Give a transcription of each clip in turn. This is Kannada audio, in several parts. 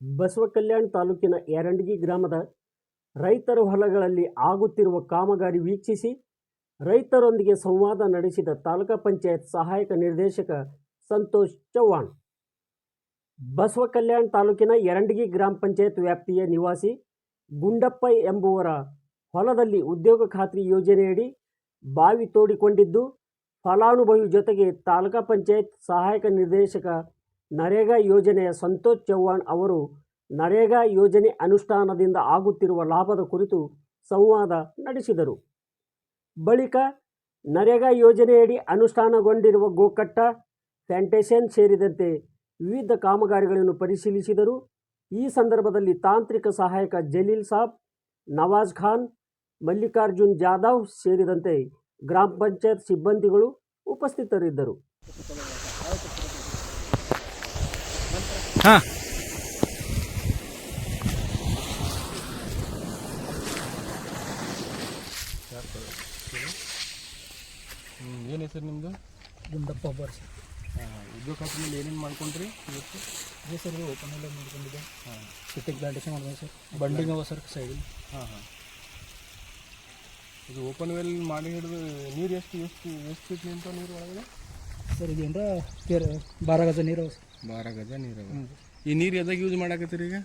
ಬಸವ ಕಲ್ಯಾಣ ತಾಲೂಕಿನ ಯರಂಡಗಿ ಗ್ರಾಮದ ರೈತರ ಹೊಲಗಳಲ್ಲಿ ಆಗುತ್ತಿರುವ ಕಾಮಗಾರಿ ವೀಕ್ಷಿಸಿ ರೈತರೊಂದಿಗೆ ಸಂವಾದ ನಡೆಸಿದ ತಾಲೂಕಾ ಪಂಚಾಯತ್ ಸಹಾಯಕ ನಿರ್ದೇಶಕ ಸಂತೋಷ್ ಚೌಹಾಣ್ ಬಸವ ಕಲ್ಯಾಣ ತಾಲೂಕಿನ ಯರಂಡಗಿ ಗ್ರಾಮ ಪಂಚಾಯತ್ ವ್ಯಾಪ್ತಿಯ ನಿವಾಸಿ ಗುಂಡಪ್ಪ ಎಂಬುವರ ಹೊಲದಲ್ಲಿ ಉದ್ಯೋಗ ಖಾತ್ರಿ ಯೋಜನೆಯಡಿ ಬಾವಿ ತೋಡಿಕೊಂಡಿದ್ದು, ಫಲಾನುಭವಿ ಜೊತೆಗೆ ತಾಲೂಕಾ ಪಂಚಾಯತ್ ಸಹಾಯಕ ನಿರ್ದೇಶಕ ನರೇಗಾ ಯೋಜನೆಯ ಸಂತೋಷ್ ಚೌಹಾಣ್ ಅವರು ನರೇಗಾ ಯೋಜನೆ ಅನುಷ್ಠಾನದಿಂದ ಆಗುತ್ತಿರುವ ಲಾಭದ ಕುರಿತು ಸಂವಾದ ನಡೆಸಿದರು. ಬಳಿಕ ನರೇಗಾ ಯೋಜನೆಯಡಿ ಅನುಷ್ಠಾನಗೊಂಡಿರುವ ಗೋಕಟ್ಟ ಪ್ಯಾಂಟೇಷನ್ ಸೇರಿದಂತೆ ವಿವಿಧ ಕಾಮಗಾರಿಗಳನ್ನು ಪರಿಶೀಲಿಸಿದರು. ಈ ಸಂದರ್ಭದಲ್ಲಿ ತಾಂತ್ರಿಕ ಸಹಾಯಕ ಜಲೀಲ್ ಸಾಬ್, ನವಾಜ್ ಖಾನ್, ಮಲ್ಲಿಕಾರ್ಜುನ್ ಜಾಧವ್ ಸೇರಿದಂತೆ ಗ್ರಾಮ ಪಂಚಾಯತ್ ಸಿಬ್ಬಂದಿಗಳು ಉಪಸ್ಥಿತರಿದ್ದರು. ಹಾಂ. ಏನು ಹೆಸರು ನಿಮ್ಮದು ಗುಂಡಪ್ಪ ಬರ್ಸ್. ಸರ್ ಉದ್ಯೋಗ ಖಾತ್ರಿಯಲ್ಲಿ ಏನೇನು ಮಾಡ್ಕೊಂಡ್ರಿ ಇವತ್ತು? ಅದೇ ಸರ್ ಇದು ಓಪನ್ ಎಲ್ಲ ಮಾಡ್ಕೊಂಡಿದ್ದೆ. ಹಾಂ. ಸಿಟ್ಟಿಗೆ ಪ್ಲಾಂಟೇಶನ್ ಮಾಡಿದೆ ಸರ್. ಬಂಡಿಂಗ್ ಅವ ಸರ್ ಸೈಡಲ್ಲಿ ಹಾಂ ಹಾಂ. ಇದು ಓಪನ್ ವೆಲ್ ಮಾಡಿ ಹಿಡಿದು ನೀರು ಎಷ್ಟು ಎಷ್ಟು ಎಷ್ಟು ಫೀಟ್ ನಿಂತ ನೀರು ಒಳಗಡೆ? ಸರ್ ಇದೇನ್ರ ಕೇರ್ ಬಾರ ಗಜ ನೀರು ಸರ್. ಬಾರ ಗಜ ನೀರು ಈ ನೀರು ಎದಾಗ ಯೂಸ್ ಮಾಡಾಕತ್ತೀರಿ ಈಗ?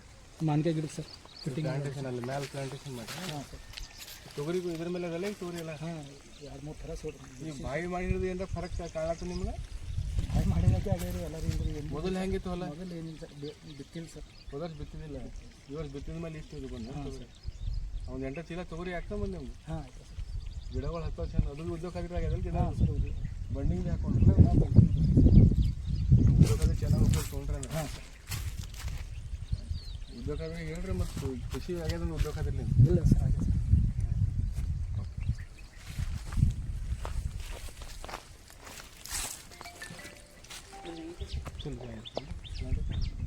ಮಾನ್ಕಾಯಿ ಗಿಡಕ್ಕೆ ಸರ್. ಪ್ಲಾಂಟೇಶನ್ ಅಲ್ಲಿ ಮ್ಯಾಲೆ ಪ್ಲಾಂಟೇಶನ್ ಮಾಡಿ. ಹಾಂ ಸರ್. ತೊಗರಿಗೂ ಇದ್ರ ಮೇಲೆ ಅದಲ್ಲ ಈಗ ತೊಗರಿ ಎಲ್ಲ? ಹಾಂ ಎರಡು ಮೂರು ಥರ ಸೋಡ್ ಈ ಬಾವಿ ಮಾಡಿರೋದು ಏನಾರ ಫರಕ್ ಕಾಣತ್ತೆ ನಿಮ್ಗೆ? ಬಾವಿ ಮಾಡಿದಕ್ಕೆ ಅದೇ ರೀ ಎಲ್ಲರೂ ಹಿಂಗೆ ಮೊದಲು ಹೆಂಗಿತ್ತು ಹೊಲ? ಮೊದಲು ಏನಿಲ್ಲ ಸರ್ ಬಿ- ಬಿತ್ತಿಲ್ಲ ಸರ್. ಹೋದ ಬಿತ್ತಿದಿಲ್ಲ ಈ ಬಿತ್ತಿದ ಮೇಲೆ ಇಷ್ಟು ಇದು ಬಂದು ಅವ್ನು ಎಂಟು ಚೀಲ ತೊಗರಿ ಹಾಕ್ತಾ ಬಂದು ನಿಮ್ಗೆ. ಹಾಂ ಆಯ್ತು ಸರ್. ಗಿಡಗಳು ಹತ್ತು ವರ್ಷ ಅದು ಉದ್ಯೋಗ ಆಗಿರೋ ಗಿಡ? ಬಂಡಿಂಗ್ ಹಾಕೊಂಡ್ರಲ್ಲ ಹಾಂ ಬಂದಿದ್ದೀನಿ ಉದ್ಯೋಗ ಖಾತ್ರಿ ಚೆನ್ನಾಗಿ ಉಪಯೋಗ ತೊಗೊಂಡ್ರೆ ಹಾಂ ಸರ್ ಉದ್ಯೋಗ ಹೇಳ್ರಿ ಮತ್ತು ಖುಷಿ ಆಗ್ಯದ ಉದ್ಯೋಗ ಇಲ್ಲ ಸರ್ ಹಾಗೆ ಸರ್. ಚಲೋ